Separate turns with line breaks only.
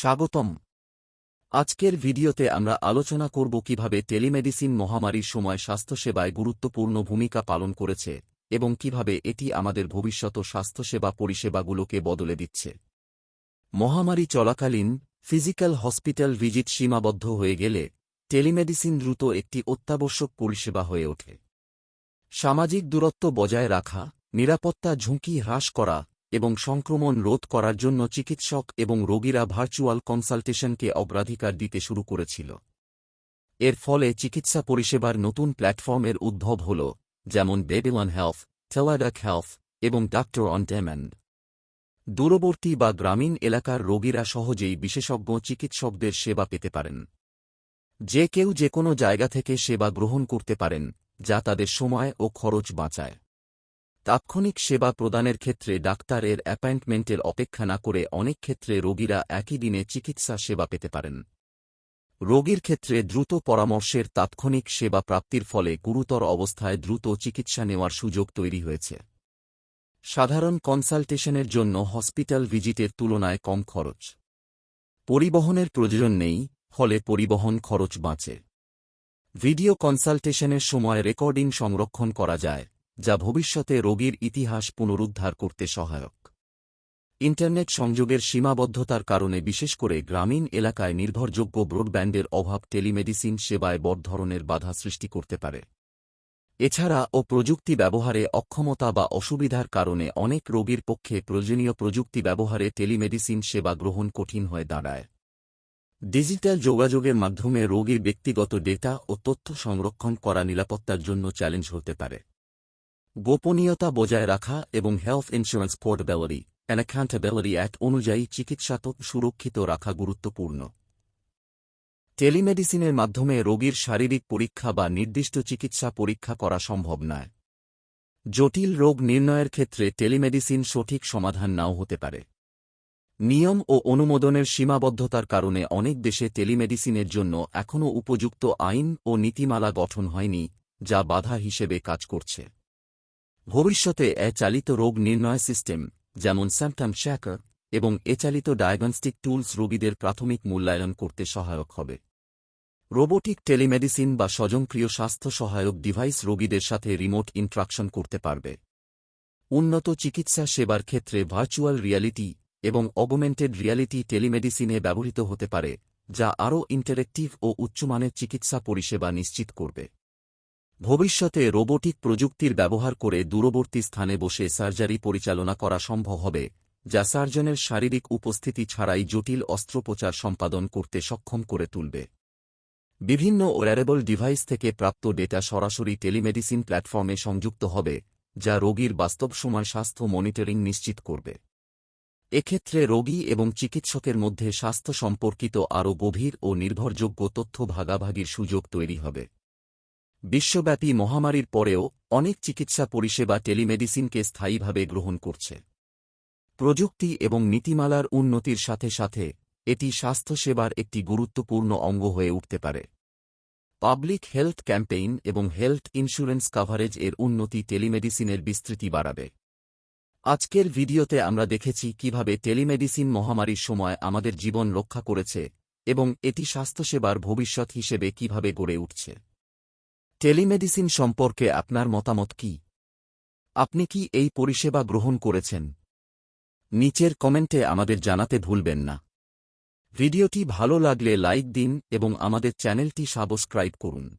স্বাগতম। আজকের ভিডিওতে আমরা আলোচনা করব কীভাবে টেলিমেডিসিন মহামারীর সময় স্বাস্থ্যসেবায় গুরুত্বপূর্ণ ভূমিকা পালন করেছে এবং কীভাবে এটি আমাদের ভবিষ্যৎ স্বাস্থ্যসেবা পরিষেবাগুলোকে বদলে দিচ্ছে। মহামারী চলাকালীন ফিজিক্যাল হসপিটাল ভিজিট সীমাবদ্ধ হয়ে গেলে টেলিমেডিসিন দ্রুত একটি অত্যাবশ্যক পরিষেবা হয়ে ওঠে। সামাজিক দূরত্ব বজায় রাখা, নিরাপত্তা ঝুঁকি হ্রাস করা এবং সংক্রমণ রোধ করার জন্য চিকিৎসক এবং রোগীরা ভার্চুয়াল কনসালটেশনকে অগ্রাধিকার দিতে শুরু করেছিল। এর ফলে চিকিৎসা পরিষেবার নতুন প্ল্যাটফর্মের উদ্ভব হল, যেমন বেবিলন হেলথ টেলাডাক হেলথ এবং ডাক্তার অন ডেম্যান্ড দূরবর্তী বা গ্রামীণ এলাকার রোগীরা সহজেই বিশেষজ্ঞ চিকিৎসকদের সেবা পেতে পারেন। যে কেউ যে কোনো জায়গা থেকে সেবা গ্রহণ করতে পারেন, যা তাদের সময় ও খরচ বাঁচায়। তাৎক্ষণিক সেবা প্রদানের ক্ষেত্রে ডাক্তারের অ্যাপয়েন্টমেন্টের অপেক্ষা না করে অনেক ক্ষেত্রে রোগীরা একই দিনে চিকিৎসা সেবা পেতে পারেন। রোগীর ক্ষেত্রে দ্রুত পরামর্শের তাৎক্ষণিক সেবা প্রাপ্তির ফলে গুরুতর অবস্থায় দ্রুত চিকিৎসা নেওয়ার সুযোগ তৈরি হয়েছে। সাধারণ কনসালটেশনের জন্য হসপিটাল ভিজিটের তুলনায় কম খরচ। পরিবহনের প্রয়োজন নেই, ফলে পরিবহন খরচ বাঁচে। ভিডিও কনসালটেশনের সময় রেকর্ডিং সংরক্ষণ করা যায়। যা ভবিষ্যতে রোগীর ইতিহাস পুনরুদ্ধার করতে সহায়ক। ইন্টারনেট সংযোগের সীমাবদ্ধতার কারণে বিশেষ করে গ্রামীণ এলাকায় নির্ভরযোগ্য ব্রডব্যান্ডের অভাব টেলিমেডিসিন সেবায় বড় ধরনের বাধা সৃষ্টি করতে পারে। এছাড়া ও প্রযুক্তি ব্যবহারে অক্ষমতা বা অসুবিধার কারণে অনেক রোগীর পক্ষে প্রয়োজনীয় প্রযুক্তি ব্যবহারে টেলিমেডিসিন সেবা গ্রহণ কঠিন হয়ে দাঁড়ায়। ডিজিটাল যোগাযোগের মাধ্যমে রোগীর ব্যক্তিগত ডেটা ও তথ্য সংরক্ষণ করা নিরাপত্তার জন্য চ্যালেঞ্জ হতে পারে। গোপনীয়তা বজায় রাখা এবং health insurance portability and accountability act অনুযায়ী চিকিৎসাত সুরক্ষিত রাখা গুরুত্বপূর্ণ। টেলিমেডিসিনের মাধ্যমে রোগীর শারীরিক পরীক্ষা বা নির্দিষ্ট চিকিৎসা পরীক্ষা করা সম্ভব নয়। জটিল রোগ নির্ণয়ের ক্ষেত্রে টেলিমেডিসিন সঠিক সমাধান নাও হতে পারে। নিয়ম ও অনুমোদনের সীমাবদ্ধতার কারণে অনেক দেশে টেলিমেডিসিনের জন্য এখনও উপযুক্ত আইন ও নীতিমালা গঠন হয়নি, যা বাধা হিসেবে কাজ করছে। ভবিষ্যতে এ চালিত রোগ নির্ণয় সিস্টেম, যেমন স্যাম্পটাম শ্যাকার, এবং এ চালিত ডায়াগনস্টিক টুলস রোগীদের প্রাথমিক মূল্যায়ন করতে সহায়ক হবে। রোবোটিক টেলিমেডিসিন বা স্বজনক্রিয় স্বাস্থ্য সহায়ক ডিভাইস রোগীদের সাথে রিমোট ইন্ট্রাকশন করতে পারবে। উন্নত চিকিৎসা সেবার ক্ষেত্রে ভার্চুয়াল রিয়ালিটি এবং অগমেন্টেড রিয়ালিটি টেলিমেডিসিনে ব্যবহৃত হতে পারে, যা আরও ইন্টারেক্টিভ ও উচ্চমানের চিকিৎসা পরিষেবা নিশ্চিত করবে। ভবিষ্যতে রোবোটিক প্রযুক্তির ব্যবহার করে দূরবর্তী স্থানে বসে সার্জারি পরিচালনা করা সম্ভব হবে, যা সার্জনের শারীরিক উপস্থিতি ছাড়াই জটিল অস্ত্রোপচার সম্পাদন করতে সক্ষম করে তুলবে। বিভিন্ন ওয়ারেবল ডিভাইস থেকে প্রাপ্ত ডেটা সরাসরি টেলিমেডিসিন প্ল্যাটফর্মে সংযুক্ত হবে, যা রোগীর বাস্তব সময় স্বাস্থ্য মনিটরিং নিশ্চিত করবে। এক্ষেত্রে রোগী এবং চিকিৎসকের মধ্যে স্বাস্থ্য সম্পর্কিত আরও গভীর ও নির্ভরযোগ্য তথ্য ভাগাভাগির সুযোগ তৈরি হবে। বিশ্বব্যাপী মহামারীর পরেও অনেক চিকিৎসা পরিষেবা টেলিমেডিসিনকে স্থায়ীভাবে গ্রহণ করছে। প্রযুক্তি এবং নীতিমালার উন্নতির সাথে সাথে এটি স্বাস্থ্যসেবার একটি গুরুত্বপূর্ণ অঙ্গ হয়ে উঠতে পারে। পাবলিক হেলথ ক্যাম্পেইন এবং হেলথ ইন্স্যুরেন্স কাভারেজ এর উন্নতি টেলিমেডিসিনের বিস্তৃতি বাড়াবে। আজকের ভিডিওতে আমরা দেখেছি কীভাবে টেলিমেডিসিন মহামারীর সময় আমাদের জীবন রক্ষা করেছে এবং এটি স্বাস্থ্যসেবার ভবিষ্যৎ হিসেবে কীভাবে গড়ে উঠছে। টেলিমেডিসিন সম্পর্কে আপনার মতামত কি? আপনি কি এই পরিষেবা গ্রহণ করেছেন? নিচের কমেন্টে আমাদের জানাতে ভুলবেন না। ভিডিওটি ভালো লাগলে লাইক দিন এবং আমাদের চ্যানেলটি সাবস্ক্রাইব করুন।